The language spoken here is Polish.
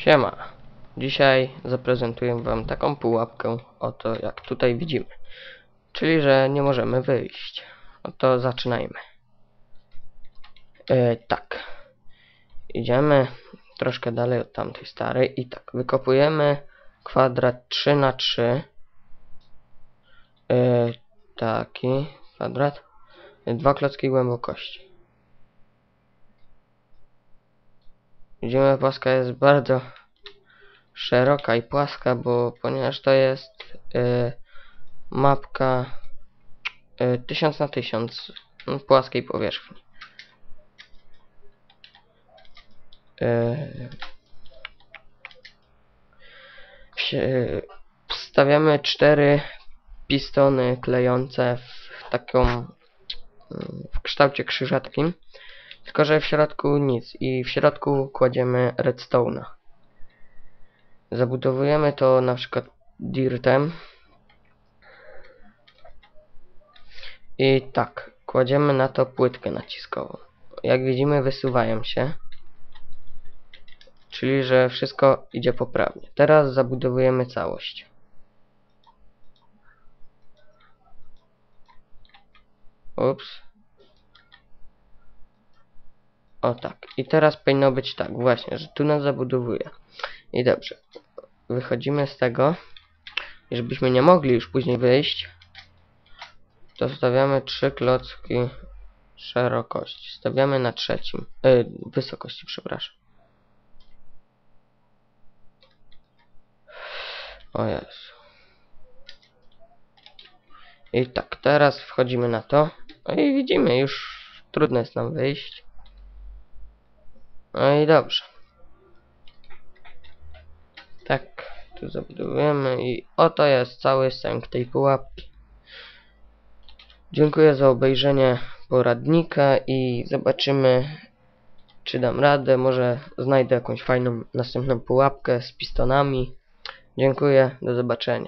Siema. Dzisiaj zaprezentuję wam taką pułapkę, oto jak tutaj widzimy. Czyli, że nie możemy wyjść. Oto zaczynajmy. E, tak. Idziemy troszkę dalej od tamtej starej i tak, wykopujemy kwadrat 3 na 3 e, taki kwadrat. Dwa klocki głębokości. Widzimy, płaska jest bardzo szeroka i płaska, bo ponieważ to jest y, mapka y, 1000 na 1000 no, płaskiej powierzchni. Y, wstawiamy cztery pistony klejące w taką mm, w kształcie krzyżatki. Tylko, że w środku nic i w środku kładziemy redstone'a. Zabudowujemy to na przykład dirtem. I tak, kładziemy na to płytkę naciskową. Jak widzimy wysuwają się. Czyli, że wszystko idzie poprawnie. Teraz zabudowujemy całość. Ups. O tak. I teraz powinno być tak, właśnie, że tu nas zabudowuje. I dobrze. Wychodzimy z tego. I żebyśmy nie mogli już później wyjść, to stawiamy trzy klocki szerokości. Stawiamy na trzecim. Yy, wysokości, przepraszam. O Jezu. I tak, teraz wchodzimy na to. No i widzimy, już trudno jest nam wyjść. No i dobrze. Tak, tu zabudowujemy i oto jest cały sęk tej pułapki. Dziękuję za obejrzenie poradnika i zobaczymy czy dam radę. Może znajdę jakąś fajną następną pułapkę z pistonami. Dziękuję, do zobaczenia.